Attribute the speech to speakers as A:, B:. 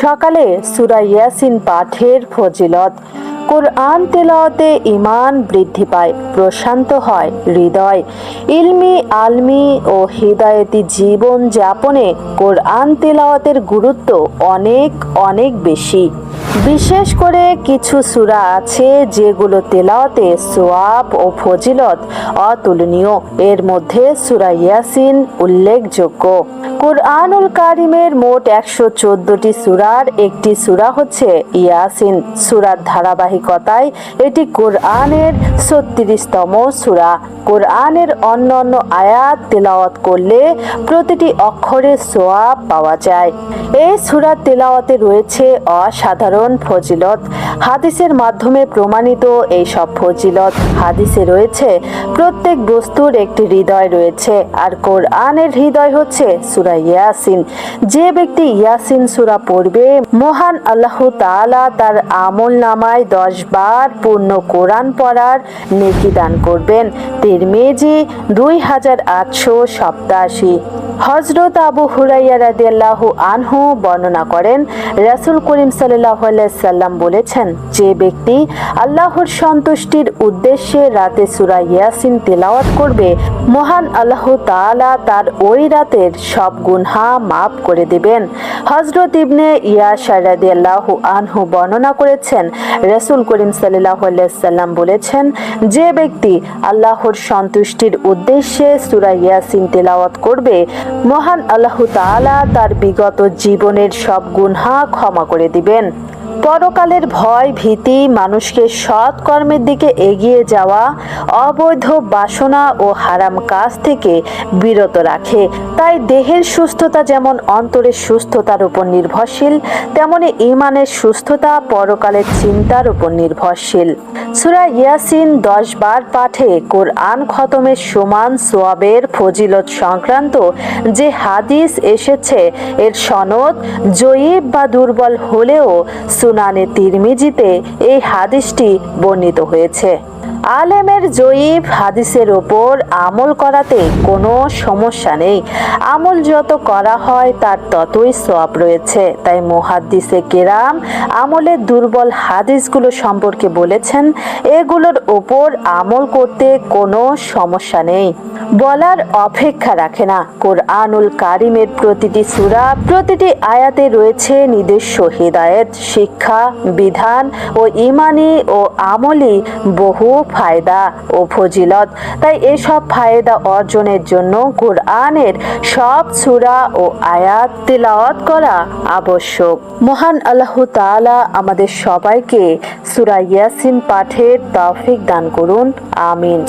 A: সকালে সুরা ইয়াসিন পাঠের ফজিলত, কোরআন তেলাওয়াতে ইমান বৃদ্ধি পায়, প্রশান্ত হয় হৃদয়। ইলমি, আলমি ও হৃদায়তি জীবন যাপনে কোরআন তেলাওয়াতের গুরুত্ব অনেক অনেক বেশি। বিশেষ করে কিছু সূরা আছে যেগুলো তেলাওয়াতে সোয়াব ও ফজিলত অতুলনীয়। এর মধ্যে সূরা ইয়াসিন উল্লেখযোগ্য। কোরআনুল কারিমের মোট একশো চোদ্দটি সুরার একটি সুরা হচ্ছে ইয়াসিন। সুরার ধারাবাহিকতায় এটি কোরআনের ছত্রিশতম সুরা। কোরআনের অন্য অন্য আয়াত তেলাওয়াত করলে প্রতিটি অক্ষরে সোয়াব পাওয়া যায়। এই সুরার তেলাওয়াতে রয়েছে অসাধারণ ফজিলত। হাদিসের মাধ্যমে প্রমাণিত এই সব ফজিলত। হাদিসে রয়েছে, প্রত্যেক বস্তুর একটি হৃদয় রয়েছে আর কোরআনের হৃদয় হচ্ছে সুরা ইয়াসিন। যে ব্যক্তি ইয়াসিন সুরা পড়বে, মহান আল্লাহ তাআলা তার আমল নামায় দশ বার পূর্ণ কোরআন পড়ার নেকি দান করবেন। তিরমিজি দুই হাজার আটশো সপ্তাশি হজরত আবু হুরাইয়া রাদিয়াল্লাহু আনহু বর্ণনা করেন, রাসূল করিম আলাইহি সাল্লাম বলেছেন, যে ব্যক্তি আল্লাহর সন্তুষ্টির উদ্দেশ্যে রাতে সূরা ইয়াসিন তেলাওয়াত করবে, মহান আল্লাহ তাআলা তার ওই রাতের সব গুনহা মাফ করে দিবেন। হজরত ইবনে ইয়াশা রাদিয়াল্লাহু আনহু বর্ণনা করেছেন, রাসূল করিম আলাইহি সাল্লাম বলেছেন, যে ব্যক্তি আল্লাহর সন্তুষ্টির উদ্দেশ্যে সূরা ইয়াসিন তেলাওয়াত করবে মহান আল্লাহ তালা তার বিগত জীবনের সব গুনহা ক্ষমা করে দিবেন। পরকালের ভয়, ভীতি, মানুষকে সৎ কর্মের দিকে এগিয়ে যাওয়া, অবৈধ বাসনা ও হারাম কাজ থেকে বিরত রাখে। তাই দেহের সুস্থতা যেমন অন্তরের সুস্থতার উপর নির্ভরশীল, তেমনি ইমানের সুস্থতা পরকালের চিন্তার উপর নির্ভরশীল। সুরা ইয়াসিন দশ বার পাঠে কোরআন খতমের সমান সোয়াবের ফজিলত সংক্রান্ত যে হাদিস এসেছে, এর সনদ জয়ীব বা দুর্বল হলেও সুনানে তিরমিজিতে এই হাদিসটি বর্ণিত হয়েছে। আলেমের জয়ীব হাদিসের ওপর আমল করাতে কোনো সমস্যা নেই। আমল যত করা হয়, তার ততই সব রয়েছে। তাই মোহাদ্দিসে কেরাম আমলের দুর্বল হাদিসগুলো সম্পর্কে বলেছেন, এগুলোর ওপর আমল করতে কোনো সমস্যা নেই। বলার অপেক্ষা রাখে না। কোরআনুল কারিমের প্রতিটি সূরা, প্রতিটি আয়াতে রয়েছে নিজস্ব হৃদায়ত, শিক্ষা, বিধান ও ইমানি ও আমলি বহু ফায়দা ও ফজিলত। তাই এসব ফায়দা অর্জনের জন্য কোরআনের সব সুরা ও আয়াত তিলাওয়াত করা আবশ্যক। মহান আল্লাহ তাআলা আমাদের সবাইকে সুরা ইয়াসিন পাঠের তৌফিক দান করুন। আমিন।